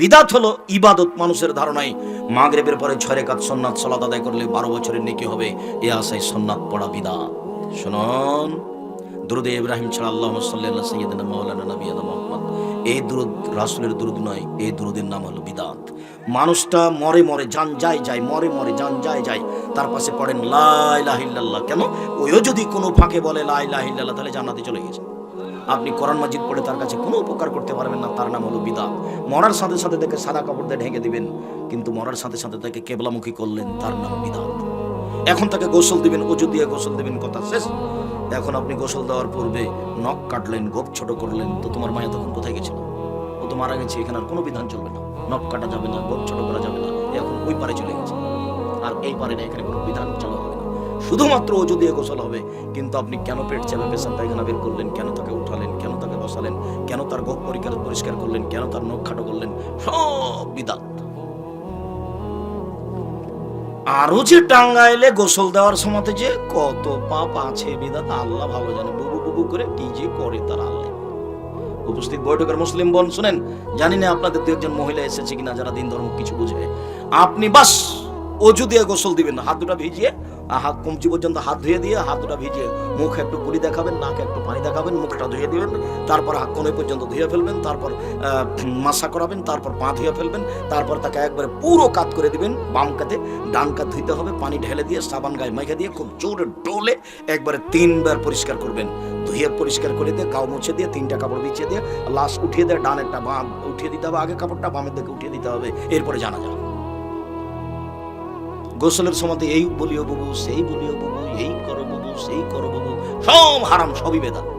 বিদাত হলো ইবাদত মানুষের ধারণায়। মাগরেবের পরে ছয় রেখাত সন্ন্যাত সলাত আদায় করলে বারো বছরের নেকি হবে। এ আশায় সন্ন্যাত পড়া বিদাত। শুনুন, দুরুদে ইব্রাহিম ছাড়া আল্লাহ সাল্লাহ সৈয়দিন মাওলানা নবীনা মোহাম্মদ। এই দুরুদ রাসুলের দুরুদ নয়, এই দুরুদের নাম হলো বিদাত। মানুষটা মরে মরে যান যায় যায়, মরে মরে যান যায় যায়, তার পাশে পড়েন লাই লাইলাহিল্লাহ কেন? ওইও যদি কোনো ফাঁকে বলে লাই লাইলাহিল্লাহ তাহলে জান্নাতে চলে গেছে। আপনি কোরআন মাজিদ পড়ে তার কাছে কোনো উপকার করতে পারবেন না, তার নাম হলো বিদাত। মরার সাথে সাথে তাকে সাদা কাপড় দিয়ে ঢেকে দিবেন, কিন্তু মরার সাথে সাথে তাকে কেবলামুখী করলেন, তার নাম বিদাত। এখন তাকে গোসল দিবেন, অজু দিয়ে গোসল দিবেন, কথা শেষ। এখন আপনি গোসল দেওয়ার পূর্বে নখ কাটলেন, গোপ ছোট করলেন, তো তোমার মায়া তখন কোথায় গেছিল? ও তো মারা গেছে, এখানে আর কোনো বিধান চলবে না। নখ কাটা যাবে না, গোপ ছোট করা যাবে না এখন ওই পারে চলে গেছে। আর এই পারে না, এখানে কোনো বিধান চালু শুধুমাত্র অজু দিয়ে গোসল হবে, কিন্তু আপনি কেন পেট চেপে পেশাব পায়খানা বের করলেন? কেন তাকে উঠালেন? কেন তাকে বসালেন? কেন তার গোপ পরিষ্কার পরিষ্কার করলেন? কেন তার নখ খাটো করলেন? সব বিদাত। আরও যে টাঙ্গাইলে গোসল দেওয়ার সময় যে কত পাপ আছে বিদাত, আল্লাহ ভালো জানে। বুবু বুবু করে কি যে করে তার আল্লাহ। উপস্থিত বৈঠকের মুসলিম বোন, শুনেন? জানি না আপনাদের দু একজন মহিলা এসেছে কিনা, যারা দিন ধর্ম কিছু বুঝে। আপনি বাস অজু দিয়ে গোসল দিবেন হাত দুটা ভিজিয়ে হাত কমচি পর্যন্ত হাত ধুয়ে দিয়ে হাত দুটা ভিজিয়ে মুখ একটু গুলি দেখাবেন, নাকে একটু পানি দেখাবেন, মুখটা ধুয়ে দিবেন, তারপর হাত কোনে পর্যন্ত ধুয়ে ফেলবেন, তারপর মাসা করাবেন, তারপর পা ধুয়ে ফেলবেন, তারপর তাকে একবারে পুরো কাত করে দিবেন, বাম কাতে ডান কাত ধুইতে হবে, পানি ঢেলে দিয়ে সাবান গায়ে মাইখা দিয়ে খুব জোরে ডোলে একবারে তিনবার পরিষ্কার করবেন। ধুয়ে পরিষ্কার করে দিয়ে গাও মুছে দিয়ে তিনটা কাপড় বিছিয়ে দিয়ে লাশ উঠিয়ে দিয়ে ডান একটা বাম উঠিয়ে দিতে হবে, আগে কাপড়টা বামের দিকে উঠিয়ে দিতে হবে, এরপরে জানা যাবে গোসলের সময় এই বলিও বাবু, সেই বলিও বাবু, এই করো বাবু, সেই করো বাবু, সব হারাম, সবই বেদান্ত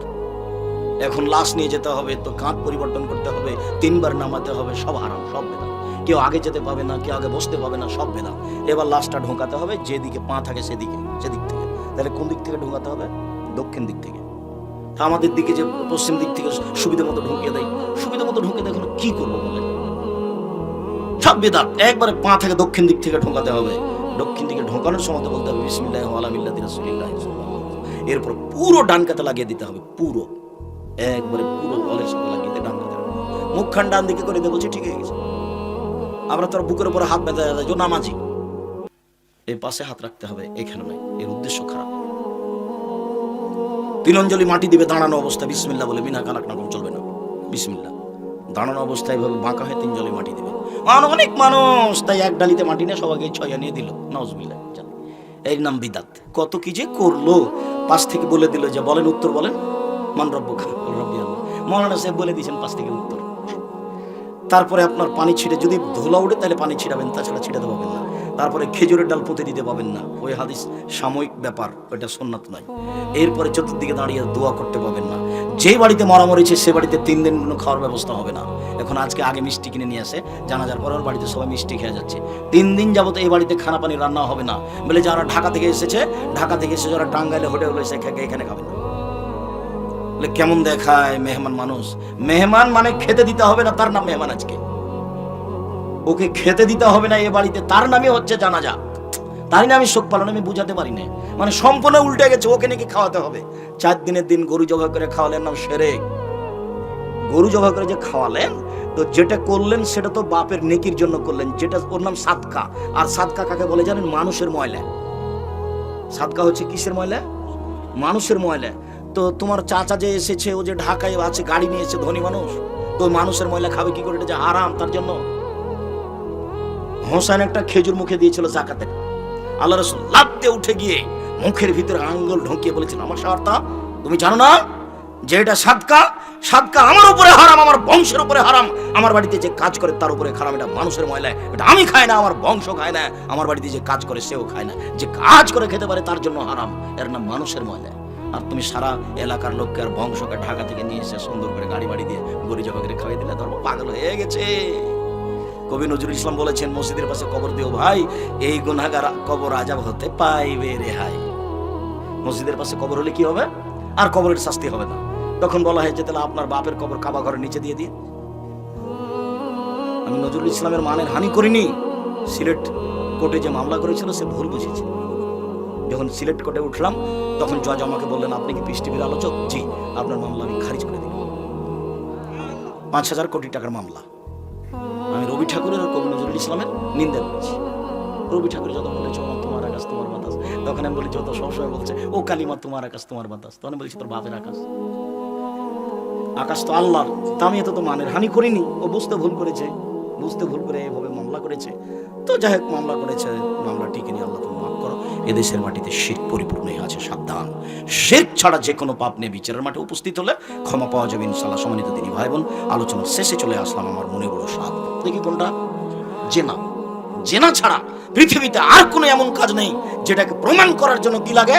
এখন লাশ নিয়ে যেতে হবে, তো কাঁধ পরিবর্তন করতে হবে, তিনবার নামাতে হবে, সব হারাম, সব বেদান্ত কেউ আগে যেতে পাবে না, কেউ আগে বসতে পাবে না, সব বেদান্ত এবার লাশটা ঢোকাতে হবে, যেদিকে পা থাকে সেদিকে, সেদিক থেকে। তাহলে কোন দিক থেকে ঢোকাতে হবে? দক্ষিণ দিক থেকে। আমাদের দিকে যে পশ্চিম দিক থেকে সুবিধা মতো ঢুকিয়ে দেয়, সুবিধা মতো ঢুকিয়ে দেয় কি করব বলে সব বেদাত, একবারে পা থেকে দক্ষিণ দিক থেকে ঢোকাতে হবে। দক্ষিণ দিকে ঢোকানোর সময় বলতে হবে, বিসমিল্লাহ আলামিল্লাহ রাসূলিল্লাহ। এরপর পুরো ডান কাতে লাগিয়ে দিতে হবে, পুরো। একবারে পুরো বলের সাথে লাগিয়ে দিয়ে ডান কাতে মুখখান ডান দিকে করে দেবো ঠিক হয়ে গেছে। আমরা তোর বুকের উপরে হাত বেঁধে যায় যে নামাজি। এই পাশে হাত রাখতে হবে, এখানে নয়, এর উদ্দেশ্য খারাপ। তিন অঞ্জলি মাটি দিবে দাঁড়ানো অবস্থা বিসমিল্লাহ বলে বিনা কালাক নাকম চলবে না। বিসমিল্লাহ। দাঁড়ানো অবস্থায় ভাবে বাঁকা হয়ে তিন জলে মাটি আর অনেক মানুষ তাই এক ডালিতে মাটি নিয়ে সবাইকে ছয়া নিয়ে দিল। নজমিল্লা এর নাম বিদাত। কত কি যে করল, পাশ থেকে বলে দিল যে, বলেন উত্তর বলেন। মান রব্য রব্বি আল্লাহ। মৌলানা সাহেব বলে দিয়েছেন পাশ থেকে উত্তর। তারপরে আপনার পানি ছিটে যদি ধোলা উঠে তাহলে পানি ছিটাবেন তাছাড়া ছিটাতে পাবেন না। তারপরে খেজুরের ডাল পুঁতে দিতে পাবেন না। ওই হাদিস সাময়িক ব্যাপার, ওইটা সোননাথ নয়। এরপরে চতুর্দিকে দাঁড়িয়ে দোয়া করতে পাবেন না। যে বাড়িতে মরা মরেছে, সে বাড়িতে তিন দিন কোনো খাওয়ার ব্যবস্থা হবে না। এখন আজকে আগে মিষ্টি কিনে নিয়ে আসে, জানাজার পর ওর বাড়িতে সবাই মিষ্টি খেয়ে যাচ্ছে। তিন দিন যাবত এই বাড়িতে খানা পানি রান্না হবে না। বলে যারা ঢাকা থেকে এসেছে, ঢাকা থেকে এসে যারা টাঙ্গাইলে হোটেল এসে খেয়ে এখানে খাবে না। বলে কেমন দেখায় মেহমান মানুষ। মেহমান মানে খেতে দিতে হবে না, তার নাম মেহমান আজকে। ওকে খেতে দিতে হবে না এ বাড়িতে, তার নামে হচ্ছে জানাজা। তাই না আমি শোক পালন, আমি বুঝাতে পারি না মানে সম্পূর্ণ উল্টে গেছে, ওকে নাকি খাওয়াতে হবে। চার দিনের দিন গরু জবাই করে খাওয়ালেন নাম সেরে গরু জবাই করে যে খাওয়ালেন, তো যেটা করলেন সেটা তো বাপের নেকির জন্য করলেন, যেটা ওর নাম সাদকা। আর সাদকা কাকে বলে জানেন? মানুষের ময়লা। সাদকা হচ্ছে কিসের ময়লা? মানুষের ময়লা। তো তোমার চাচা যে এসেছে, ও যে ঢাকায় আছে, গাড়ি নিয়েছে ধনী মানুষ, তো মানুষের ময়লা খাবে কি করে? এটা যে হারাম তার জন্য। হোসেন একটা খেজুর মুখে দিয়েছিল জাকাতে আল্লাহ রসুল লাভতে উঠে গিয়ে মুখের ভিতরে আঙ্গুল ঢুকিয়ে বলেছেন, আমার সার্তা, তুমি জানো না যে এটা সাদকা? সাদকা আমার উপরে হারাম, আমার বংশের উপরে হারাম। আমার বাড়িতে যে কাজ করে তার উপরে হারাম, এটা মানুষের ময়লা। এটা আমি খাই না, আমার বংশ খায় না। আমার বাড়িতে যে কাজ করে সেও খায় না। যে কাজ করে খেতে পারে তার জন্য হারাম, এর নাম মানুষের ময়লা। আর তুমি সারা এলাকার লোককে আর বংশকে ঢাকা থেকে নিয়ে এসে সুন্দর করে গাড়ি বাড়ি দিয়ে গরি জবা করে খাওয়াই দিলে ধর্ম পাগল হয়ে গেছে। কবি নজরুল ইসলাম বলেছেন, মসজিদের পাশে কবর দিও ভাই, এই গুনাগার কবর আজাব হতে পাইবে রেহাই মসজিদের পাশে কবর হলে কি হবে? আর কবরের শাস্তি হবে না। তখন বলা হয়, যে তাহলে আপনার বাপের কবর কাবা ঘরের নিচে দিয়ে দিন। আমি নজরুল ইসলামের মানের হানি করিনি। সিলেট কোর্টে যে মামলা করেছিল, সে ভুল বুঝেছে। যখন সিলেট কোর্টে উঠলাম, তখন জজ আমাকে বললেন, আপনি কি পিস টিভির আলোচক? জি, আপনার মামলা আমি খারিজ করে দিলাম। পাঁচ হাজার কোটি টাকার মামলা। আমি রবি ঠাকুরের আর কবি নজরুল ইসলামের নিন্দা করেছি। রবি ঠাকুর, যত বলে চমন তোমার আকাশ, তোমার বাতাস। তখন আমি বলি, যত সবসময় বলছে, ও কালিমা, তোমার আকাশ, তোমার বাতাস। তখন বলছি তোর বাপের আকাশ। আকাশ তো আল্লাহর তা আমি এত তো মানের। হানি করিনি, ও বুঝতে ভুল করেছে, বুঝতে ভুল করে এভাবে মামলা করেছে। তো যাই হোক, মামলা করেছে, মামলা টিকে নিয়ে আল্লাহ তুমি মাফ করো। এদেশের মাটিতে শির পরিপূর্ণ হয়ে আছে, সাবধান। শেখ ছাড়া যে কোনো পাপ নিয়ে বিচারের মাঠে উপস্থিত হলে ক্ষমা পাওয়া যাবে ইনশাল্লাহ সম্মানিত তিনি ভাই বোন, আলোচনার শেষে চলে আসলাম আমার মনে বড় সাপ দেখি কোনটা? জেনা। জেনা ছাড়া পৃথিবীতে আর কোনো এমন কাজ নেই যেটাকে প্রমাণ করার জন্য কি লাগে?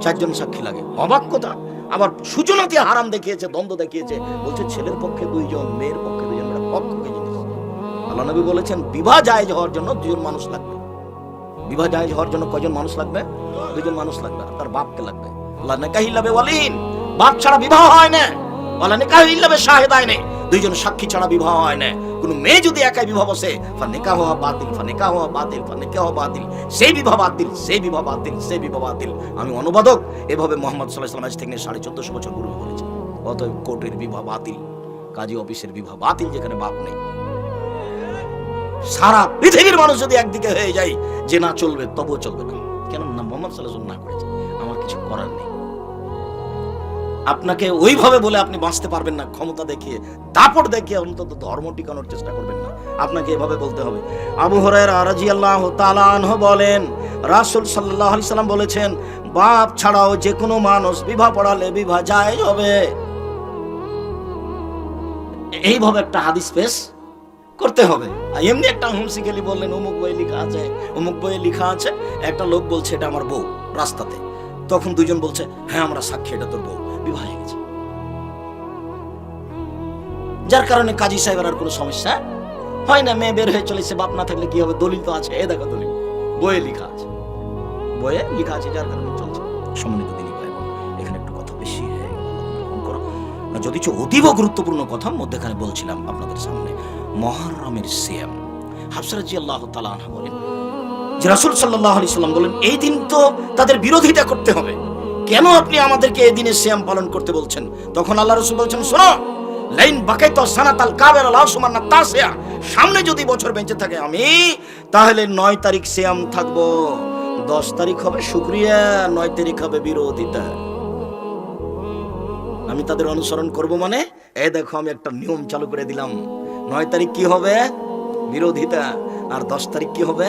চারজন সাক্ষী লাগে। অবাক কথা। আবার সূচনাতে হারাম দেখিয়েছে, দ্বন্দ্ব দেখিয়েছে। বলছে, ছেলের পক্ষে দুইজন, মেয়ের পক্ষে দুইজন মানে পক্ষ আল্লাহ নবী বলেছেন, বিবাহ জায়েজ হওয়ার জন্য দুজন মানুষ লাগবে। বিবাহ জায়েজ হওয়ার জন্য কয়জন মানুষ লাগবে? দুজন মানুষ লাগবে। আর তার বাপকে লাগবে। আল্লাহ নেকাহিল্লাবে ওয়ালিন বাপ ছাড়া বিবাহ হয় না। আল্লাহ নেকাহিল্লাবে শাহেদ হয় না দুইজন সাক্ষী ছাড়া বিবাহ হয় না। কোন মেয়ে যদি একাই বিবাহ বসে ফা নিকাহ হওয়া বাতিল ফা নিকাহ হওয়া বাতিল ফা নিকাহ হওয়া বাতিল, সেই বিবাহ বাতিল, সেই বিবাহ বাতিল, সেই বিবাহ বাতিল। আমি অনুবাদক, এভাবে মোহাম্মদ সাল্লাহ সাল্লাম থেকে সাড়ে চোদ্দশো বছর পূর্বে বলেছি অতএব কোর্টের বিবাহ বাতিল, কাজী অফিসের বিবাহ বাতিল যেখানে বাপ নেই। সারা পৃথিবীর মানুষ যদি একদিকে হয়ে যায়, যে না চলবে, তবুও চলবে না। কেন না মোহাম্মদ সাল্লাহ না করেছে। আমার কিছু করার নেই। আপনাকে ওইভাবে বলে আপনি বাঁচতে পারবেন না, ক্ষমতা দেখিয়ে, দাপট দেখিয়ে অন্তত ধর্ম টিকানোর চেষ্টা করবেন না। আপনাকে এভাবে বলতে হবে। আবু হরাইরা রাদিয়াল্লাহু তাআলা আনহু বলেন, রাসূল সাল্লাল্লাহু আলাইহি সাল্লাম বলেছেন, বাপ ছাড়াও যে কোনো মানুষ বিবাহ পড়ালে বিবাহ যায় হবে। এইভাবে একটা হাদিস পেশ করতে হবে। এমনি একটা হুমসি খেলি বললেন, অমুক বইয়ে লেখা আছে, অমুক বইয়ে লেখা আছে। একটা লোক বলছে, এটা আমার বউ রাস্তাতে। তখন দুজন বলছে হ্যাঁ আমরা সাক্ষী, এটা তোর বউ। বিবাহ হয়ে গেছে। যার কারণে কাজী সাহেবের আর কোনো সমস্যা হয় না। মেয়ে বের হয়ে চলেছে বাপ না থাকলে কি হবে? দলিল তো আছে। এ দেখো দলিল। বইয়ে লেখা আছে। বইয়ে লেখা আছে, যার কারণে চলছে। সম্মানিত দিনী ভাই, এখানে একটু কথা বেশি করো। যদিচ অতীব গুরুত্বপূর্ণ কথা, মধ্যেখানে বলছিলাম আপনাদের সামনে, মহারমের সিয়াম। হাফসারাজি আল্লাহ তালা বলেন, যে রাসুল সাল্লাহ আলি সাল্লাম বলেন, এই দিন তো তাদের বিরোধিতা করতে হবে। কেন আপনি আমাদেরকে এই দিনে শ্যাম পালন করতে বলছেন? তখন আল্লাহ রসুল বলছেন, শোনো, লাইন বাকাই তো সানাতাল কাবের আল্লাহ সুমান্না তা শ্যাম সামনে যদি বছর বেঁচে থাকে আমি, তাহলে নয় তারিখ শ্যাম থাকব। দশ তারিখ হবে শুক্রিয়া, নয় তারিখ হবে বিরোধিতা। আমি তাদের অনুসরণ করব মানে এই দেখো আমি একটা নিয়ম চালু করে দিলাম। নয় তারিখ কি হবে? বিরোধিতা। আর দশ তারিখ কি হবে?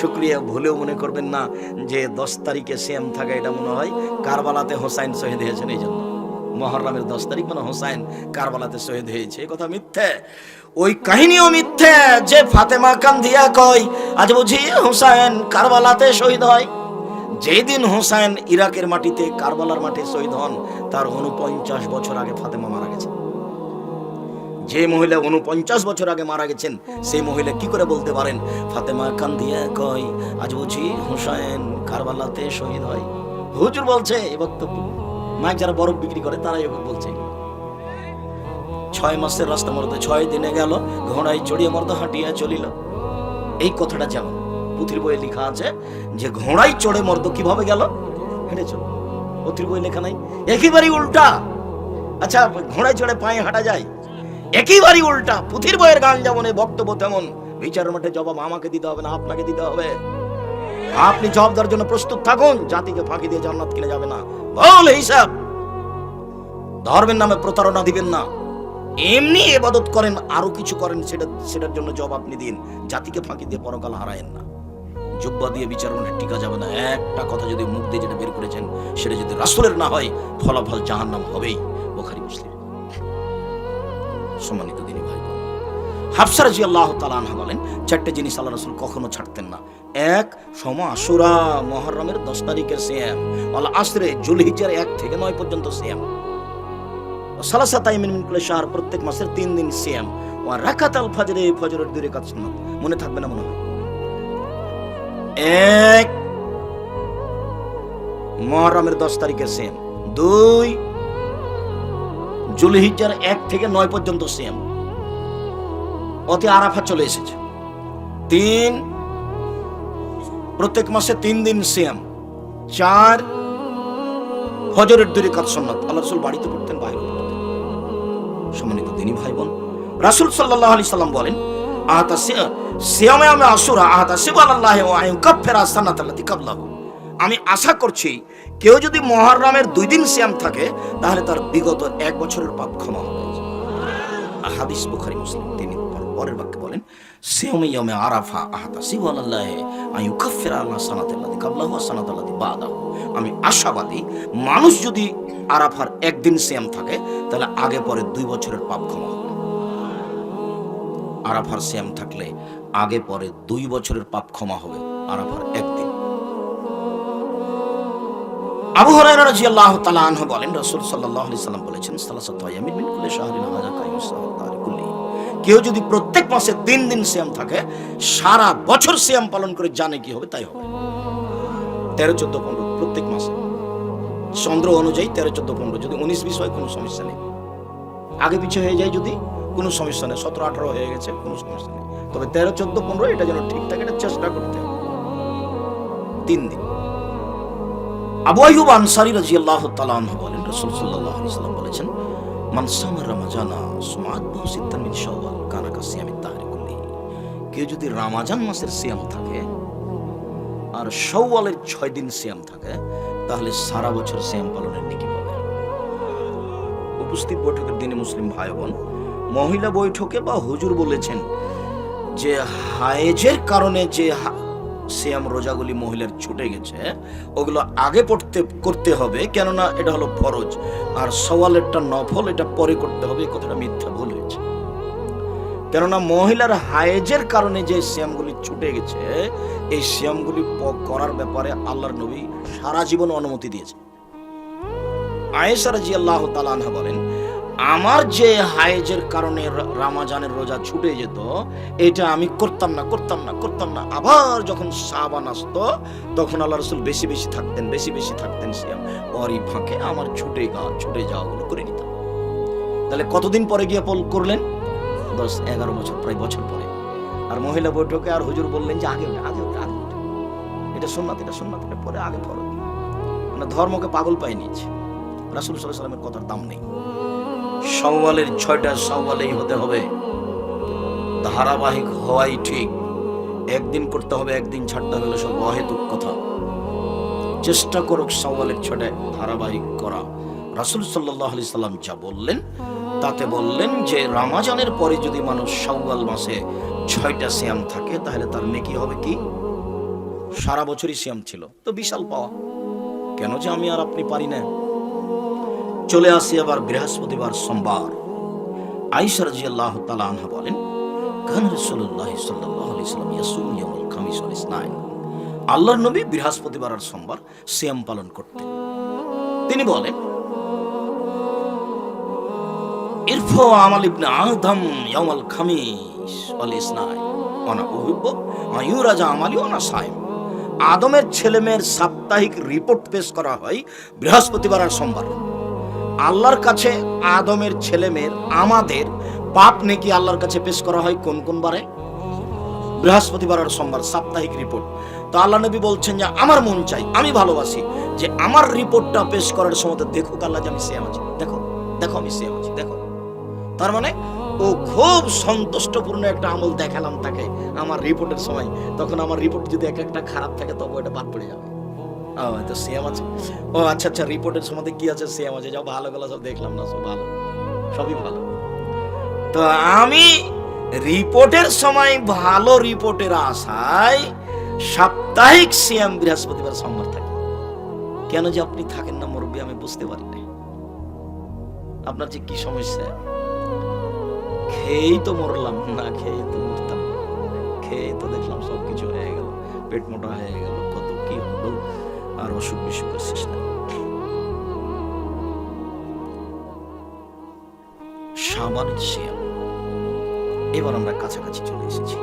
শুক্রিয়া, ভুলেও মনে করবেন না যে দশ তারিখে সেম থাকা এটা মনে হয় কারবালাতে হোসাইন শহীদ হয়েছেন এই জন্য। মহরমের দশ তারিখ মানে হোসাইন কারবালাতে শহীদ হয়েছে। কথা মিথ্যে। ওই কাহিনীও মিথ্যে যে ফাতেমা কান্দিয়া কয়, আজ বুঝি হোসাইন কারবালাতে শহীদ হয়। যেই দিন হোসাইন ইরাকের মাটিতে, কারবালার মাঠে শহীদ হন, তার উনপঞ্চাশ বছর আগে ফাতেমা মারা গেছে যে মহিলা উনপঞ্চাশ বছর আগে মারা গেছেন, সেই মহিলা কি করে বলতে পারেন? ফাতেমা কান্দিয়া কয়, আজ বুঝি হোসাইন কারবালাতে শহীদ হয়। হুজুর বলছে এ বক্তব্য। মাইক যারা বরফ বিক্রি করে, তারাই এবার বলছে। ছয় মাসের রাস্তা মরতে ছয় দিনে গেল, ঘোড়ায় চড়িয়ে মর্দ হাঁটিয়া চলিল। এই কথাটা যেমন পুথির বইয়ে লেখা আছে যে, ঘোড়ায় চড়ে মর্দ কীভাবে গেল? হেঁটে চল। পুথির বই লেখা নাই। একেবারেই উল্টা। আচ্ছা ঘোড়ায় চড়ে পায়ে হাঁটা যায়। একেবারেই উল্টা। পুথির বইয়ের গান যেমন এই বক্তব্য তেমন। বিচারের মাঠে জবাব আমাকে দিতে হবে না, আপনাকে দিতে হবে। আপনি জবাব দেওয়ার জন্য প্রস্তুত থাকুন, জাতিকে ফাঁকি দিয়ে জান্নাত কিনে যাবে না। বল হিসাব। ধর্মের নামে প্রতারণা দিবেন না। এমনি এবাদত করেন, আরও কিছু করেন, সেটা, সেটার জন্য জবাব আপনি দিন। জাতিকে ফাঁকি দিয়ে পরকাল হারায়েন না। জুব্বা দিয়ে বিচার মানে টিকা যাবে না। একটা কথা যদি মুখ দিয়ে যেটা বের করেছেন, সেটা যদি রাসূলের না হয়, ফলাফল জাহান্নাম হবেই। বোখারি, মুসলিম। সম্মানিত দিনী ভাই বোন। হাফসা রাজি আল্লাহ তালানহা বলেন, চারটে জিনিস আল্লাহ রসুল কখনো ছাড়তেন না। এক, সম আশুরা মহরমের দশ তারিখের সিয়াম। আল্লাহ আসরে জুলহিজার এক থেকে নয় পর্যন্ত সিয়াম। সালাসা শাহর প্রত্যেক মাসের তিন দিন সিয়াম। ও রাকাত আল ফজরে, ফজরের রাকাত সুন্নাত। মনে থাকবে না, মনে হয়? এক মহরমের দশ তারিখের সিয়াম। দুই জুলহিজার এক থেকে নয় পর্যন্ত সিয়াম অতি আরাফা চলে এসেছে। তিন, প্রত্যেক মাসে তিন দিন সিয়াম চার, হজরের দুই কাজ সন্ন্যত। আল্লাহ রসুল বাড়িতে পড়তেন, বাইরে পড়তেন। সম্মানিত তিনি ভাই বোন রাসুল সাল্লাহ আলি সাল্লাম বলেন, আহাতা সিয়ামে আমি আসুরা আহাতা সিবাল্লাহ ও আয়ু কাফেরা সানাতাল্লাতি কাবলাহু। আমি আশা করছি কেউ যদি মহররমের দুই দিন শ্যাম থাকে, তাহলে তার বিগত এক বছরের পাপ ক্ষমা হবে। হাদিস বুখারী, মুসলিম। তিনি পরের বাক্যে বলেন ইয়ামে আরাফা আহাতা সিবাল্লাহ আয়ু কাফেরা আল্লাহ সানাতাল্লাতি কাবলাহু ওয়া সানাতাল্লাতি আমি আশাবাদী, মানুষ যদি আরাফার একদিন সিয়াম থাকে, তাহলে আগে পরে দুই বছরের পাপ ক্ষমা হবে। আরাফার সিয়াম থাকলে আগে পরে দুই বছরের পাপ ক্ষমা হবে, আরাফার একদিন আবু হুরায়রা রাদিয়াল্লাহু তাআলা আনহু বলেন, রাসূল সাল্লাল্লাহু আলাইহি সাল্লাম বলেছেন, সালাসাতু আয়ামিন মিন কুল্লি কেউ যদি প্রত্যেক মাসে তিন দিন সিয়াম থাকে, সারা বছর সিয়াম পালন করে জানে কি হবে, তাই হবে। তেরো, চোদ্দ, পনেরো, প্রত্যেক মাসে। চন্দ্র অনুযায়ী তেরো, চোদ্দ, পনেরো, যদি উনিশ, বিশ হয়, কোনো সমস্যা নেই। আগে পিছিয়ে হয়ে যায় যদি, কোনো সমস্যা নেই। সতেরো, আঠারো হয়ে গেছে, কোনো সমস্যা নেই। তবে তেরো, চোদ্দ, পনেরো, এটা যেন ঠিক থাকে, এটা চেষ্টা করতে হবে। তিন দিন। আবু আইয়ুব আনসারী রাদিয়াল্লাহু তাআলা আনহু বলেন, রাসূল আলাইহি সাল্লাম বলেছেন, মান সামা রমাজানা সুমাত বহু সিত্তান মিন শাওয়াল, কানা কা সিয়ামি তাহরি কুল্লি কেউ যদি রমাজান মাসের সিয়াম থাকে আর শাওয়ালের ছয় দিন সিয়াম থাকে, তাহলে সারা বছর সিয়াম পালনের নেকি পাবে উপস্থিত বৈঠকের দিনে মুসলিম ভাই বোন মহিলা বৈঠকে বা হুজুর বলেছেন যে হায়েজের কারণে যে সিয়াম রোজাগুলি মহিলার ছুটে গেছে, ওগুলো আগে পড়তে, করতে হবে, কেননা এটা হলো ফরজ। আর সওয়ালেরটা নফল, এটা পরে করতে হবে, এই কথাটা মিথ্যা ভুল হয়েছে। কেননা মহিলার হায়েজের কারণে যে শ্যামগুলি ছুটে গেছে, এই শ্যামগুলি প- করার ব্যাপারে আল্লাহর নবী সারা জীবন অনুমতি দিয়েছে আয়েশা রাজি আল্লাহ তালানহা বলেন আমার যে হায়েজের কারণে রামাজানের রোজা ছুটে যেত এটা আমি করতাম না করতাম না করতাম না। আবার যখন সাবান আসতো তখন আল্লাহ রসুল বেশি বেশি থাকতেন বেশি বেশি থাকতেন সিয়াম। ওরই ফাঁকে আমার ছুটে গা ছুটে যাওয়াগুলো করে নিতাম। তাহলে কতদিন পরে গিয়ে পল করলেন? দশ এগারো বছর প্রায় বছর পরে। আর মহিলা বৈঠকে আর হুজুর বললেন যে আগে ওঠে, আগে আগে। এটা সোননাথ এটা সোননাথ এটা পরে আগে ফরজ মানে ধর্মকে পাগল পাই নিয়েছে। রাসুল সাল্লাহ সাল্লামের কথার দাম নেই। সওয়ালের ছয়টা সওয়ালেই হতে হবে। ধারাবাহিক হওয়াই ঠিক। একদিন করতে হবে, একদিন ছাড়তে হবে সব অহেতুক কথা। চেষ্টা করুক সওয়ালের ছয়টা ধারাবাহিক করা। রাসুল সাল্লাহ আলি সাল্লাম যা বললেন, তাতে বললেন যে রামাজানের পরে যদি মানুষ সওয়াল মাসে ছয়টা শ্যাম থাকে, তাহলে তার নেকি হবে কি? সারা বছরই সিয়াম ছিল। তো বিশাল পাওয়া। কেন যে আমি আর আপনি পারি না? চলে আসি আবার বৃহস্পতিবার সোমবার। আইসা রাদিয়াল্লাহু তাআলা আনহা বলেন আল্লাহর নবী বৃহস্পতিবার আর সোমবার সিয়াম পালন করতেন। তিনি বলেন, ইরফু আমাল ইবনে আদম ইয়াউমাল খামিস ওয়াল ইসনাইন। ওয়ানা উহিব্বু আন ইউরাজা আমালি ওয়ানা সাইম। আদমের ছেলেমেয়ের সাপ্তাহিক রিপোর্ট পেশ করা হয় বৃহস্পতিবার আর সোমবার। আল্লাহর কাছে আদমের ছেলে মেয়ের আমাদের পাপ নেকি আল্লাহর কাছে পেশ করা হয় কোন কোন বারে? বৃহস্পতিবার আর সোমবার, সাপ্তাহিক রিপোর্ট। তো আল্লাহ নবী বলছেন যে, আমার মন চাই, আমি ভালোবাসি যে আমার রিপোর্টটা পেশ করার সময় দেখুক আল্লাহ যে আমি সেম আছি। দেখো দেখো আমি সেম আছি, দেখো। তার মানে ও খুব সন্তুষ্টপূর্ণ একটা আমল দেখালাম তাকে আমার রিপোর্টের সময়। তখন আমার রিপোর্ট যদি এক একটা খারাপ থাকে, তবে ওটা বাদ পড়ে যাবে। ও, তো সিএম আছে। ও আচ্ছা আচ্ছা রিপোর্টের সময় কি আছে সিএম আছে যাও ভালো গেলো সব দেখলাম না, সব ভালো। সবই ভালো। তো আমি রিপোর্টের সময় ভালো রিপোর্টের আশায় সাপ্তাহিক সিএম বৃহস্পতিবার সোমবার থাকে। কেন যে আপনি থাকেন না, মুরব্বী, আমি বুঝতে পারি আপনার যে কি সমস্যা? খেয়েই তো মরলাম, না খেয়েই তো মরতাম। খেয়েই তো দেখলাম সব কিছু হয়ে গেল, পেট মোটা হয়ে গেল, কত কি হলো। আর অসুখ বিসুখের শেষ নেই সাবানের শিয়াম এবার আমরা কাছাকাছি চলে এসেছি।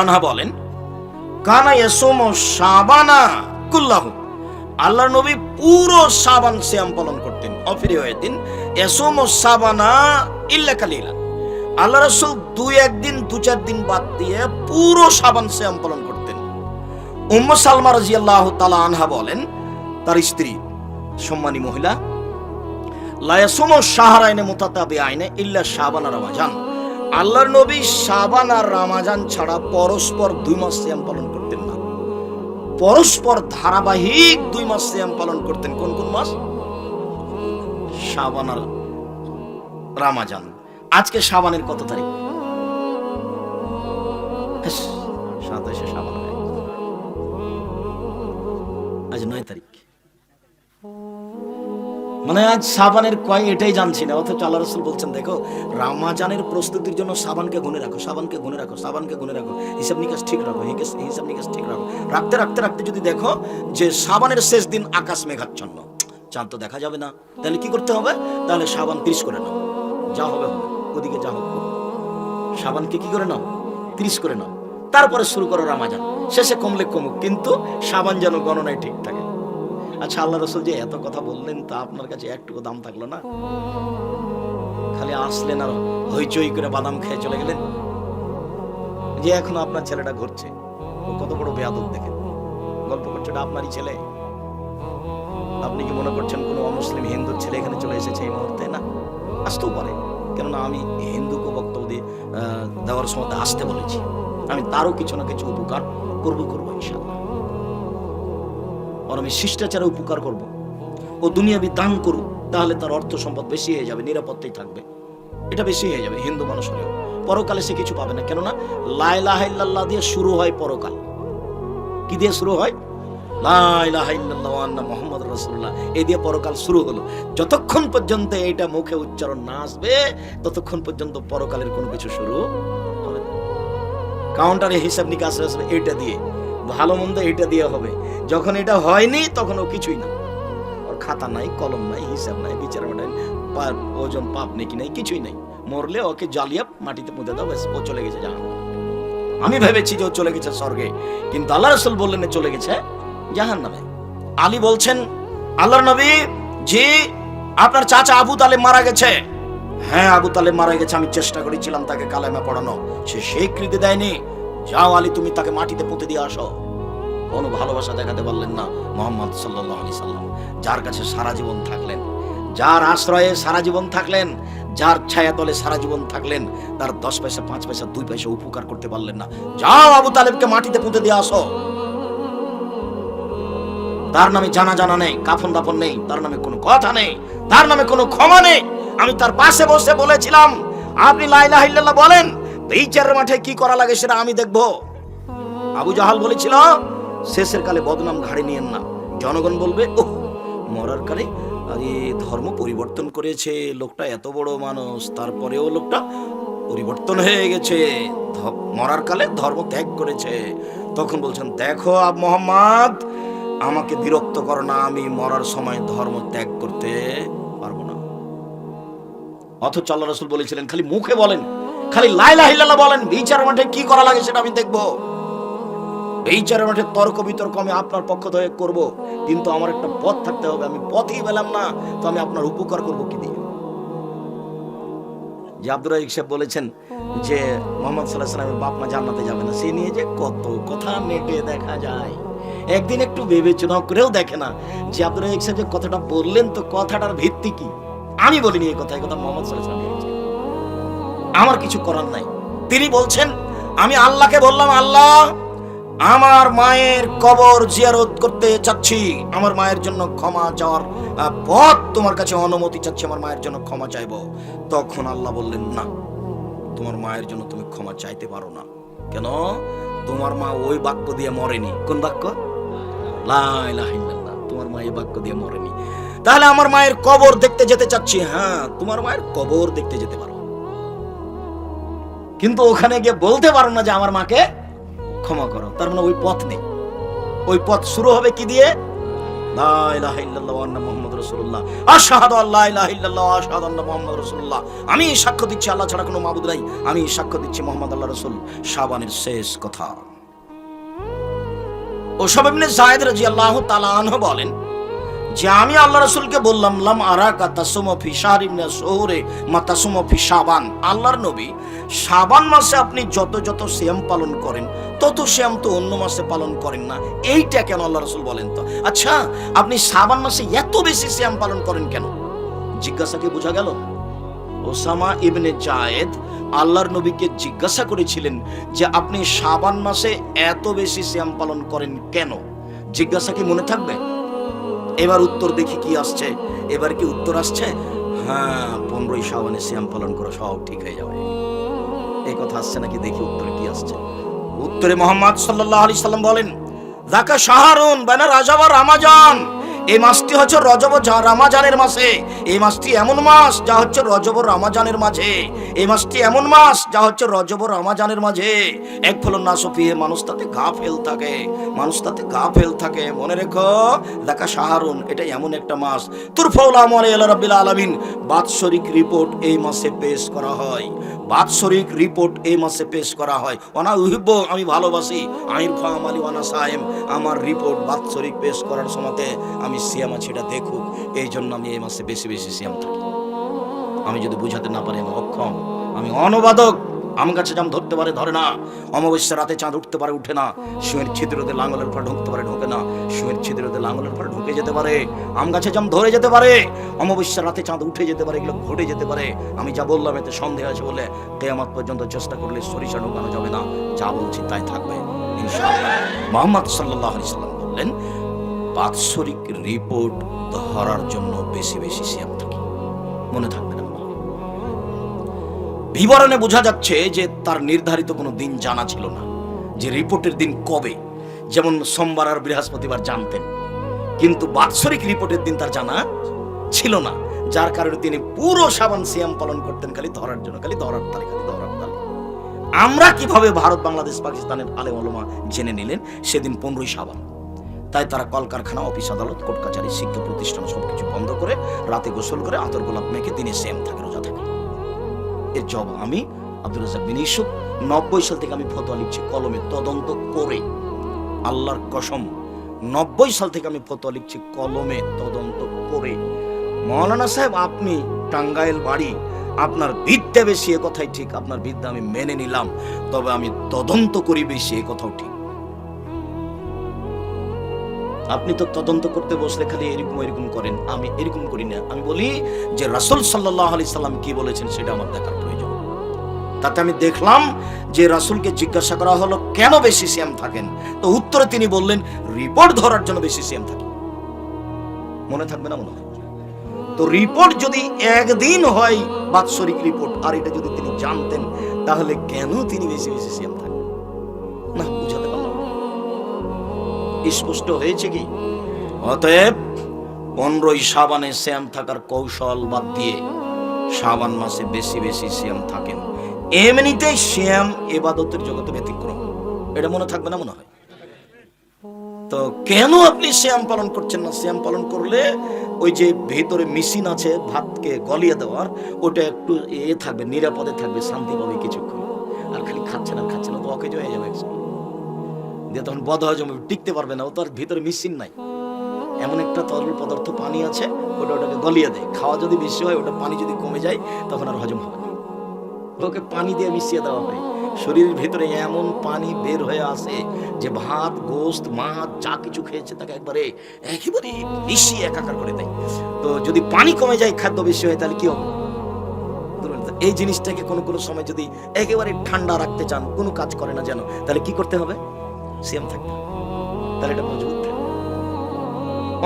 আনহা বলেন, কানা আল্লাহর নবী পুরো সাবান সিয়াম পালন করতেন। অফিরে হয়ে দিন শাবানা ইল্লা কালিলা। আল্লাহ রাসূল দুই একদিন, দু চার দিন বাদ দিয়ে পুরো সাবান সিয়াম পালন করতেন। উম্মু সালমা রাদিয়াল্লাহু তাআলা আনহা বলেন, তার স্ত্রী, সম্মানী মহিলা লায়াসুমু শাহরাইনে মুতাতাবি আইনে ইল্লা শাবান আর রমাজান। আল্লাহর নবী সাবান আর রামাজান ছাড়া পরস্পর দুই মাস সিয়াম পালন করতেন না। পরস্পর ধারাবাহিক দুই মাস সিয়াম পালন করতেন। কোন কোন মাস? সাবান আর রামাজান। আজকে সাবানের কত তারিখ? সাতাশে সাবান নয় তারিখ মানে আজ সাবানের কয় এটাই জানছি না, অথচ আল্লাহ রসুল বলছেন, দেখো, রামাজানের প্রস্তুতির জন্য সাবানকে গুনে রাখো, সাবানকে গুনে রাখো, সাবানকে গুনে রাখো, হিসাব নিকাশ ঠিক রাখো হিসাব নিকাশ ঠিক রাখো। রাখতে রাখতে রাখতে যদি দেখো যে সাবানের শেষ দিন আকাশ মেঘাচ্ছন্ন, চাঁদ তো দেখা যাবে না। তাহলে কি করতে হবে? তাহলে সাবান তিরিশ করে নাও। যা হবে হবে। ওদিকে যা হোক। সাবানকে কি করে নাও? তিরিশ করে নাও। তারপরে শুরু করো রামাজান। শেষে কমলে কমুক, কিন্তু সাবান যেন গণনায় ঠিক থাকে আচ্ছা আল্লাহ রসুল যে এত কথা বললেন, তা আপনার কাছে একটুকু দাম থাকল না? খালি আসলেন আর হইচই করে বাদাম খেয়ে চলে গেলেন। যে এখন আপনার ছেলেটা ঘুরছে কত বড় বেয়াদব দেখে গল্প করছে ওটা আপনারই ছেলে। আপনি কি মনে করছেন কোনো অমুসলিম হিন্দু ছেলে এখানে চলে এসেছে এই মুহূর্তে? না, আসতেও পারে। কেননা আমি হিন্দুকে বক্তব্য দিয়ে দেওয়ার সময় আসতে বলেছি। আমি তারও কিছু না কিছু উপকার করব করব ইনশাল্লাহ আর আমি শিষ্টাচারে উপকার করব। ও দুনিয়াবি দান করুক, তাহলে তার অর্থ সম্পদ বেশি হয়ে যাবে, নিরাপত্তাই থাকবে। এটা বেশি হয়ে যাবে, হিন্দু মানুষ হলেও। পরকালে সে কিছু পাবে না, কেননা লাইলাহাইল্লাহ দিয়ে শুরু হয় পরকাল। কি দিয়ে শুরু হয়? মোহাম্মদ রসুল্লাহ এই দিয়ে পরকাল শুরু হলো। যতক্ষণ পর্যন্ত এইটা মুখে উচ্চারণ না আসবে, ততক্ষণ পর্যন্ত পরকালের কোনো কিছু শুরু হবে কাউন্টারে হিসাব নিকাশ আসবে, এটা দিয়ে। ভালো মন্দ এটা দিয়ে হবে। যখন এটা হয়নি, তখন ও কিছুই না। ওর খাতা নাই, কলম নাই, হিসাব নাই, বিচার নাই ওজন পাপ নাকি নাই, কিছুই নাই। মরলে ওকে জ্বালিয়ে মাটিতে পুঁতে দাও, ব্যাস, ও চলে গেছে জাহান। আমি ভেবেছি যে ও চলে গেছে স্বর্গে। কিন্তু আল্লাহ রসুল বললেন চলে গেছে জাহান নামে আলী বলছেন, আল্লাহর নবী, জি, আপনার চাচা আবু তালেব মারা গেছে। হ্যাঁ আবু তালেব মারা গেছে, আমি চেষ্টা করেছিলাম তাকে কালেমা পড়ানো। সে স্বীকৃতি দেয়নি। যাও আলী, তুমি তাকে মাটিতে পুঁতে দিয়ে আসো। কোনো ভালোবাসা দেখাতে পারলেন না মোহাম্মদ সাল্লাহ আলি সাল্লাম, যার কাছে সারা জীবন থাকলেন। যার আশ্রয়ে সারা জীবন থাকলেন, যার ছায়া তলে সারা জীবন থাকলেন, তার দশ পয়সা, পাঁচ পয়সা, দুই পয়সা উপকার করতে পারলেন না। যাও আবু তালেবকে মাটিতে পুঁতে দিয়ে আসো। তার নামে জানা জানা নেই, কাফন দাফন নেই, তার নামে কোনো কথা নেই, তার নামে কোনো ক্ষমা নেই। আমি তার পাশে বসে বলেছিলাম, আপনি ইল্লাল্লাহ বলেন বিচারের মাঠে কি করা লাগে সেটা আমি দেখব। আবু জাহাল বলেছিল, শেষের কালে বদনাম ঘাড়ে নিয়েন না। জনগণ বলবে ও মরার কালে আরে ধর্ম পরিবর্তন করেছে, লোকটা এত বড় মানুষ, তারপরেও লোকটা পরিবর্তন হয়ে গেছে। মরার কালে ধর্ম ত্যাগ করেছে। তখন বলছেন, দেখো আব মোহাম্মদ, আমাকে বিরক্ত করো না, আমি মরার সময় ধর্ম ত্যাগ করতে পারব না। অথচ আল্লাহ রসুল বলেছিলেন, খালি মুখে বলেন খালি লাইলা হিল্লাল্লাহ বলেন বিচার মাঠে কি করা লাগে সেটা আমি দেখব। বিচারের মাঠে তর্ক বিতর্ক আমি আপনার পক্ষ থেকে করব, কিন্তু আমার একটা পথ থাকতে হবে। আমি পথই পেলাম না, তো আমি আপনার উপকার করব কি দিয়ে? যে আব্দুর রাজিক সাহেব বলেছেন যে মোহাম্মদ সাল্লাহ সাল্লামের বাপ মা জান্নাতে যাবে না। সে নিয়ে যে কত কথা নেটে দেখা যায়। একদিন একটু বিবেচনা করেও দেখে না যে আব্দুর রাজিক সাহেব যে কথাটা বললেন, তো কথাটার ভিত্তি কি? আমি বলিনি এই কথা এই কথা মোহাম্মদ সাল্লাহ সাল্লাম। আমার কিছু করার নাই। তিনি বলছেন, আমি আল্লাহকে বললাম, আল্লাহ, আমার মায়ের কবর জিয়ারত করতে চাচ্ছি। আমার মায়ের জন্য ক্ষমা চাওয়ার পথ তোমার কাছে অনুমতি চাচ্ছি, আমার মায়ের জন্য ক্ষমা চাইব। তখন আল্লাহ বললেন, না, তোমার মায়ের জন্য তুমি ক্ষমা চাইতে পারো না। কেন? তোমার মা ওই বাক্য দিয়ে মরেনি। কোন বাক্য। তোমার মা এই বাক্য দিয়ে মরেনি। তাহলে আমার মায়ের কবর দেখতে যেতে চাচ্ছি। হ্যাঁ তোমার মায়ের কবর দেখতে যেতে পারো। কিন্তু ওখানে গিয়ে বলতে পারো না যে আমার মাকে ক্ষমা করো। তার মানে ওই পথ নেই। ওই পথ শুরু হবে কি দিয়ে? আমি সাক্ষ্য দিচ্ছি, আল্লাহ ছাড়া কোনো মাবুদ নাই। আমি সাক্ষ্য দিচ্ছি মুহাম্মদ আল্লাহ রাসূল। শাবানের শেষ কথা। ওসব ইবনে জায়েদ রাদিয়াল্লাহু তাআলা আনহু বলেন যে আমি আল্লাহ রাসূলকে বললাম, লাম আরাকা তাসুমু ফি শাহরি মিনাস শুহুরে মা তাসুমু ফি শাবান। আল্লাহর নবী, শাবান মাসে আপনি যত যত শ্যাম পালন করেন, তত শ্যাম তো অন্য মাসে পালন করেন না। এইটা কেন আল্লাহ রাসূল বলেন তো? আচ্ছা আপনি শাবান মাসে এত বেশি শ্যাম পালন করেন কেন? জিজ্ঞাসা কি বোঝা গেল? ওসামা ইবনে জায়েদ আল্লাহর নবীকে জিজ্ঞাসা করেছিলেন যে, আপনি শাবান মাসে এত বেশি শ্যাম পালন করেন কেন? জিজ্ঞাসা কি মনে থাকবে? এবার উত্তর দেখি কি আসছে। এবার কি উত্তর আসছে? হ্যাঁ পনেরোই শ্রাবণে শ্যাম পালন করো সব ঠিক হয়ে যাবে। এই কথা আসছে নাকি দেখি উত্তরে কি আসছে। উত্তরে মোহাম্মদ সাল্লাহ আলি সাল্লাম বলেন জাকা শাহরুন বেনা রাজাবার রামাজান। এই মাসটি হচ্ছে রজব রামাজানের মাসে। এই মাসটি এমন মাস যা হচ্ছে রজব রামাজানের মাঝে। এই মাসটি এমন মাস যা হচ্ছে রজব রামাজানের মাঝে। এক ফলন না সফিয়ে মানুষ তাতে গা ফেল থাকে। মানুষ তাতে গা ফেল থাকে। মনে রেখো, দেখা সাহারুন এটা এমন একটা মাস। তুর ফৌলা মনে এল রব্বিল আলমিন। বাৎসরিক রিপোর্ট এই মাসে পেশ করা হয়। বাৎসরিক রিপোর্ট এই মাসে পেশ করা হয়। অনা উহিব্য আমি ভালোবাসি। আমির ফাম আলী সাহেব আমার রিপোর্ট বাৎসরিক পেশ করার সময়তে আমি সিয়াম আছি, এটা দেখুক। এই জন্য আমি এই মাসে বেশি বেশি সিয়াম থাকি। আমি যদি বুঝাতে না পারি আমি অক্ষম। আমি অনবাদক আম গাছে জাম ধরতে পারে, ধরে না। অমাবস্যা রাতে চাঁদ উঠতে পারে, উঠে না। শুয়ের ছিদ্রতে লাঙ্গলের পর ঢুকতে পারে, ঢোকে না। শুয়ের ছিদ্রতে লাঙ্গলের পর ঢুকে যেতে পারে। আম গাছে জাম ধরে যেতে পারে। অমাবস্যা রাতে চাঁদ উঠে যেতে পারে, এগুলো ঘটে যেতে পারে। আমি যা বললাম, এতে সন্দেহ আছে বলে কেয়ামত পর্যন্ত চেষ্টা করলে সরিষা ঢোকানো যাবে না। যা বলছি, তাই থাকবে। মোহাম্মদ সাল্লাহ বললেন বাৎসরিক রিপোর্ট ধরার জন্য বেশি বেশি সিয়াম থাকি। মনে থাকবে না। বিবরণে বোঝা যাচ্ছে যে তার নির্ধারিত কোনো দিন জানা ছিল না যে রিপোর্টের দিন কবে। যেমন সোমবার আর বৃহস্পতিবার জানতেন। কিন্তু বাৎসরিক রিপোর্টের দিন তার জানা ছিল না, যার কারণে তিনি পুরো সাবান সিয়াম পালন করতেন খালি ধরার জন্য, খালি ধরার তালে, খালি ধরার তালে। আমরা কীভাবে ভারত, বাংলাদেশ, পাকিস্তানের আলেম আলমা জেনে নিলেন? সেদিন পনেরোই সাবান। তাই তারা কলকারখানা, অফিস, আদালত, কোর্ট কাছারি শিক্ষা প্রতিষ্ঠান সবকিছু বন্ধ করে রাতে গোসল করে আতর গোলাপ মেখে দিনে সেম থাকে, রোজা থাকে। এর জব আমি আব্দুল রাজাক বিন ইউসুফ, নব্বই সাল থেকে আমি ফতোয়া লিখছি, কলমে তদন্ত করে। আল্লাহর কসম, নব্বই সাল থেকে আমি ফতোয়া লিখছি, কলমে তদন্ত করে। মৌলানা সাহেব, আপনি টাঙ্গাইল বাড়ি, আপনার বিদ্যা বেশি এ কথাই ঠিক, আপনার বিদ্যা আমি মেনে নিলাম, তবে আমি তদন্ত করি বেশি এ কথাও ঠিক। আপনি তো তদন্ত করতে বসলে খালি এরকম এরকম করেন। আমি এরকম করি না। আমি বলি যে রাসূল সাল্লাহ আলি সাল্লাম কি বলেছেন সেটা আমার দেখার প্রয়োজন। তাতে আমি দেখলাম যে রাসূলকে জিজ্ঞাসা করা হলো, কেন বেশি সিয়াম থাকেন? তো উত্তরে তিনি বললেন, রিপোর্ট ধরার জন্য বেশি সিয়াম থাকে। মনে থাকবে না মনে হয়? তো রিপোর্ট যদি একদিন হয়, বাৎসরিক রিপোর্ট, আর এটা যদি তিনি জানতেন, তাহলে কেন তিনি বেশি বেশি সিয়াম থাকবেন স্পষ্ট হয়েছে কি? অতএব পনেরোই সাবানে শ্যাম থাকার কৌশল বাদ দিয়ে সাবান মাসে বেশি বেশি শ্যাম থাকেন। এমনিতেই শ্যাম এবাদতের জগতে ব্যতিক্রম। এটা মনে থাকবে না মনে হয়? তো কেন আপনি শ্যাম পালন করছেন না? শ্যাম পালন করলে ওই যে ভেতরে মেশিন আছে, ভাতকে গলিয়ে দেওয়ার, ওটা একটু এ থাকবে, নিরাপদে থাকবে, শান্তি পাবে কিছুক্ষণ। আর খালি খাচ্ছেন আর খাচ্ছেন না তো অকেজ হয়ে যাবে। দিয়ে তখন বদ হজম টিকতে পারবে না, ও তো আর ভিতরে মেশিন নাই। এমন একটা তরল পদার্থ পানি আছে, ওটা ওটাকে গলিয়ে দেয়। খাওয়া যদি বেশি হয়, ওটা পানি যদি কমে যায়, তখন আর হজম হবে ওকে পানি দিয়ে মিশিয়ে দেওয়া হয়। শরীরের ভিতরে এমন পানি বের হয়ে আসে যে ভাত, গোস্ত, মাছ, যা কিছু খেয়েছে তাকে একবারে একেবারে মিশিয়ে একাকার করে দেয়। তো যদি পানি কমে যায়, খাদ্য বেশি হয়, তাহলে কি হবে? এই জিনিসটাকে কোনো কোনো সময় যদি একেবারে ঠান্ডা রাখতে চান, কোনো কাজ করে না যেন, তাহলে কি করতে হবে? সেম থাকবে। তাহলে এটা মজবুত থাকবে।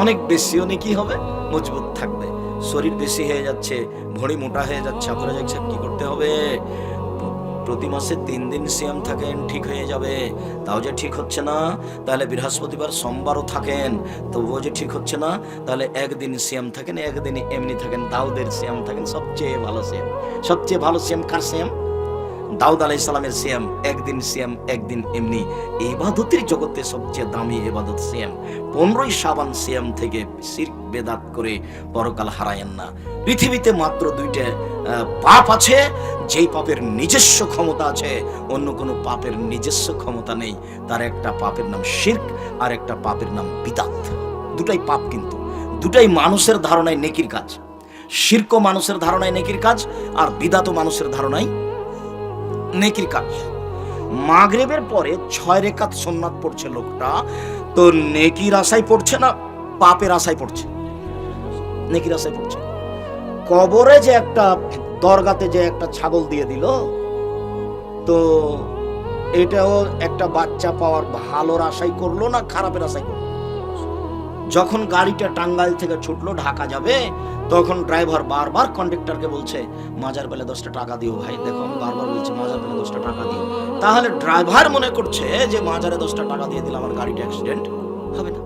অনেক বেশিও কি হবে? মজবুত থাকবে। শরীর বেশি হয়ে যাচ্ছে, ভড়ি মোটা হয়ে যাচ্ছে। আপনারা যাচ্ছে কি করতে হবে? প্রতি মাসে তিন দিন সিয়াম থাকেন, ঠিক হয়ে যাবে। তাও যে ঠিক হচ্ছে না, তাহলে বৃহস্পতিবার সোমবারও থাকেন। তবুও যে ঠিক হচ্ছে না, তাহলে একদিন সিয়াম থাকেন একদিন এমনি থাকেন। দাউদের সিয়াম থাকেন। সবচেয়ে ভালো সিয়াম সবচেয়ে ভালো সিয়াম কার সিয়াম দাউদ আলাই সালামের সিয়াম একদিন সিয়াম, একদিন এমনি। ইবাদতের জগতে সবচেয়ে দামি এবাদত সিয়াম। পনেরোই সাবান সিয়াম থেকে সিরক বেদাত করে পরকাল হারায়েন না। পৃথিবীতে মাত্র দুইটা পাপ আছে, যেই পাপের নিজস্ব ক্ষমতা আছে, অন্য কোনো পাপের নিজস্ব ক্ষমতা নেই। তার একটা পাপের নাম শির্ক, আর একটা পাপের নাম বিদাত। দুটাই পাপ কিন্তু। দুটাই মানুষের ধারণায় নেকির কাজ। শির্ক মানুষের ধারণায় নেকির কাজ, আর বিদাত মানুষের ধারণায় নেকির কাজ। মাগরেবের পরে ছয় রেখাত সোননাথ পড়ছে লোকটা। তো নেকির আশায় পড়ছে না পাপের আশায় পড়ছে? নেকির আশায় পড়ছে। কবরে যে একটা, দরগাতে যে একটা ছাগল দিয়ে দিল, তো এটাও একটা বাচ্চা পাওয়ার ভালোর আশাই করল না খারাপের আশাই করল? যখন গাড়িটা টাঙ্গাইল থেকে ছুটলো, ঢাকা যাবে, তখন ড্রাইভার বারবার কন্ডাক্টরকে বলছে, মাজার বেলে দশটা টাকা দিও ভাই, দেখো বারবার বলছি, মাজার বেলে দশটা টাকা দিও। তাহলে ড্রাইভার মনে করছে যে, মাজারে দশটা টাকা দিয়ে দিলে আমার গাড়িটা অ্যাক্সিডেন্ট হবে না।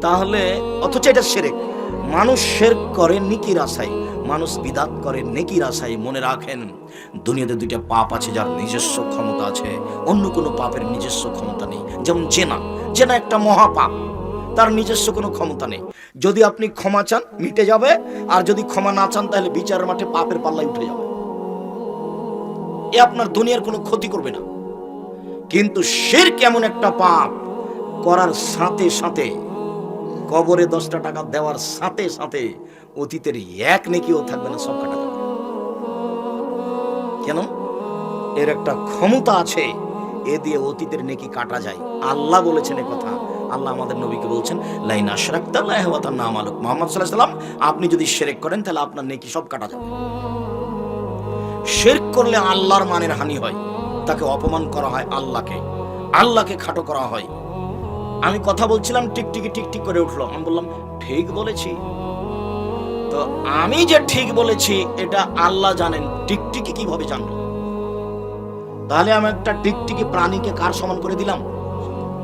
তাহলে, অথচ এটা সেরেক। মানুষ শের করে নিকির আশায় মানুষ বিদাত করে নেকির আশায় মনে রাখেন, দুনিয়াতে দুইটা পাপ আছে যার নিজস্ব ক্ষমতা আছে, অন্য কোনো পাপের নিজস্ব ক্ষমতা নেই। যেমন জেনা জেনা একটা মহাপাপ। তার নিজস্ব কোনো ক্ষমতা নেই। যদি আপনি ক্ষমা চান, মিটে যাবে। আর যদি ক্ষমা না চান, তাহলে বিচার মাঠে পাপের পাল্লায় উঠে যাবে। এ আপনার দুনিয়ার কোনো ক্ষতি করবে না। কিন্তু শের কেমন একটা পাপ করার সাথে সাথে, কবরে দশটা টাকা দেওয়ার সাথে সাথে অতীতের এক নেকিও থাকবে না, সব কাটা যাবে কেন? এর একটা ক্ষমতা আছে, এ দিয়ে অতীতের নেকি কাটা যায়। আল্লাহ বলেছেন কথা। আল্লাহ আমাদের নবীকে বলছেন, লাইন আশরাকতা লা নাম আলোক মোহাম্মদ সাল্লাম আপনি যদি শিরক করেন, তাহলে আপনার নেকি সব কাটা যাবে। শিরক করলে আল্লাহর মানের হানি হয়। তাকে অপমান করা হয় আল্লাহকে। আল্লাহকে খাটো করা হয়। আমি কথা বলছিলাম টিকটিকি টিকটিক করে উঠল। আমি বললাম, ঠিক বলেছি। তো আমি যে ঠিক বলেছি, এটা আল্লাহ জানেন। টিকটিকি কীভাবে জানলো? তাহলে আমি একটা টিকটিকি প্রাণীকে কার সমান করে দিলাম?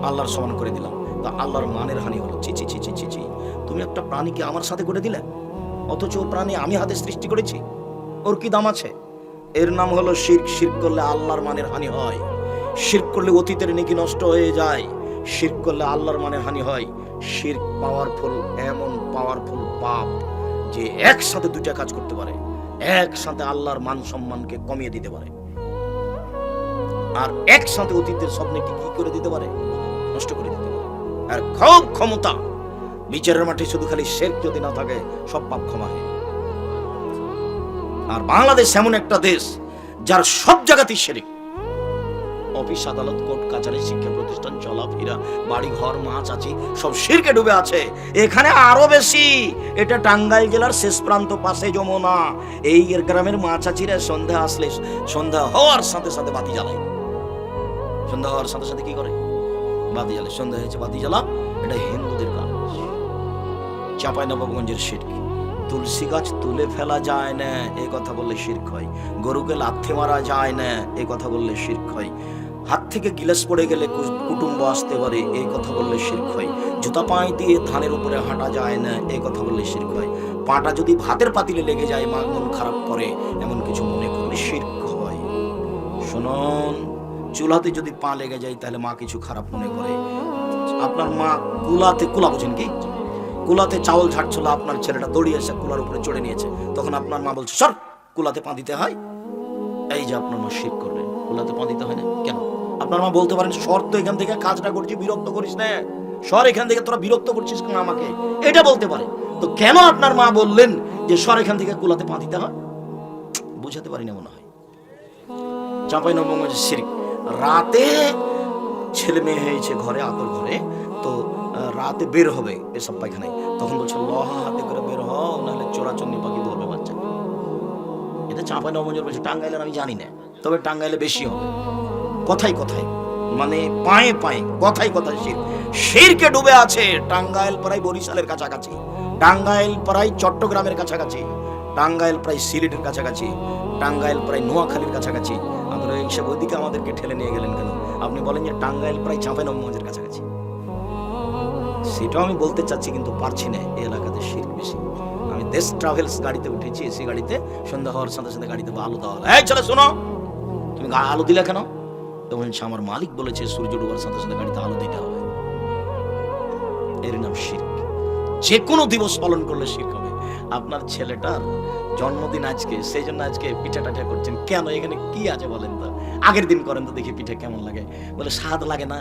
আল্লাহর সমান করে দিলাম। তা আল্লাহর মানের হানি হলো। ছি ছি ছি ছি ছি ছি। তুমি একটা প্রাণীকে আমার সাথে করে দিলে? অথচ প্রাণী আমি হাতে সৃষ্টি করেছি। ওর কি দাম আছে? এর নাম হলো শির্ক। শির্ক করলে আল্লাহর মানের হানি হয়। শির্ক করলে অতীতের নেকি নষ্ট হয়ে যায়। শির্ক করলে আল্লাহর মানের হানি হয়। শির্ক পাওয়ারফুল এমন পাওয়ারফুল পাপ যে একসাথে দুইটা কাজ করতে পারে। একসাথে আল্লাহর মান সম্মানকে কমিয়ে দিতে পারে। আর একসাথে অতীতের স্বপ্নকে কি করে দিতে পারে? নষ্ট করে দিতে আর খুব ক্ষমতা। বিচারের মাঠে শুধু খালি শেখ যদি না থাকে, সব পাপ ক্ষমা হয়। আর বাংলাদেশ এমন একটা দেশ যার সব জায়গাতেই শেরিক। অফিস, আদালত, কোর্ট কাছারি শিক্ষা প্রতিষ্ঠান, চলাফেরা বাড়ি ঘর মাছ, আছে, সব শিরকে ডুবে আছে। এখানে আরও বেশি। এটা টাঙ্গাইল জেলার শেষ প্রান্ত, পাশে যমুনা। এই এর গ্রামের মাছ, আছিরা সন্ধ্যা আসলে, সন্ধ্যা হওয়ার সাথে সাথে বাতি জ্বালায়। সন্ধ্যা হওয়ার সাথে সাথে কি করে? বাতি জ্বালে সন্ধ্যা হয়েছে বাতি জ্বালা এটা হিন্দুদের কাজ চাপাই নবাবগঞ্জের শির্ক তুলসী গাছ তুলে ফেলা যায় না, এ কথা বললে শির্ক হয়। গরুকে লাথে মারা যায় না, এ কথা বললে শির্ক হয়। হাত থেকে গিলাস পড়ে গেলে কুটুম্ব আসতে পারে এই কথা বললে শির্ক হয়। জুতা পায়ে দিয়ে ধানের উপরে হাঁটা যায় না এই কথা বললে শির্ক হয়। পাটা যদি ভাতের পাতিলে লেগে যায়, মা মন খারাপ করে, এমন কিছু মনে করলে শির্ক হয়। শুনুন। চুলাতে যদি পা লেগে যায়, তাহলে মা কিছু খারাপ মনে করে। আপনার মা কুলাতে, কুলা বোঝেন কি? কুলাতে চাউল ঝাড়ছিল আপনার ছেলেটা দৌড়িয়ে এসে কুলার উপরে চড়ে নিয়েছে। তখন আপনার মা বলছে, সর, কুলাতে পা দিতে হয়? এই যে আপনার মা শির করলেন। কুলাতে পা দিতে হয় না? কেন? আপনার মা বলতে পারেন, সর তো এখান থেকে কাজটা করছি, বিরক্ত করিস না। সর, এখান থেকে তোরা বিরক্ত করছিস কেন আমাকে? এটা বলতে পারে। তো কেন আপনার মা বললেন যে, সর, এখান থেকে কুলাতে পা দিতে হয়? বুঝাতে পারি না মনে হয়। চাঁপাই নবগঞ্জ শিরিক। রাতে ছেলে মেয়ে হয়েছে ঘরে, আতর ঘরে, তো রাতে বের হবে এসব পায়খানায়। তখন বলছে লহা হাতে করে বের হও, নাহলে চোরাচন্নি পাখি ধরবে বাচ্চা। এটা চাঁপাই নবগঞ্জের বলছে, টাঙ্গাইলের আমি জানি না, তবে টাঙ্গাইলে বেশি হবে। কথাই কথাই মানে পায়ে পায়ে কথাই কথাই শির, শিরকে ডুবে আছে টাঙ্গাইল প্রায় বরিশালের কাছাকাছি টাঙ্গাইল প্রায় চট্টগ্রামের কাছাকাছি টাঙ্গাইল প্রায় সিলেটের কাছাকাছি টাঙ্গাইল প্রায় নোয়াখালীর কাছাকাছি ওইদিকে আমাদেরকে ঠেলে নিয়ে গেলেন কেন? আপনি বলেন যে টাঙ্গাইল প্রায় কাছাকাছি। সেটাও আমি বলতে চাচ্ছি, কিন্তু পারছি না। এই এলাকাতে শির বেশি। আমি দেশ ট্রাভেলস গাড়িতে উঠেছি, এসি গাড়িতে সন্ধ্যা হওয়ার সাথে সাথে গাড়িতে আলো দেওয়া হলো। চলে, শোনো! তুমি আলো দিলে কেন? তো বলছে, আমার মালিক বলেছে, সূর্য ডুবার সাথে সাথে গাড়িতে আলো দিতে হবে। এর নাম শির্ক। যে কোনো দিবস পালন করলে শির্ক হবে। আপনার ছেলেটার জন্মদিন আজকে, সেই জন্য আজকে পিঠা টাঠা করছেন। কেন? এখানে কি আছে বলেন তো? আগের দিন করেন তো দেখি পিঠা কেমন লাগে। বলে স্বাদ লাগে না।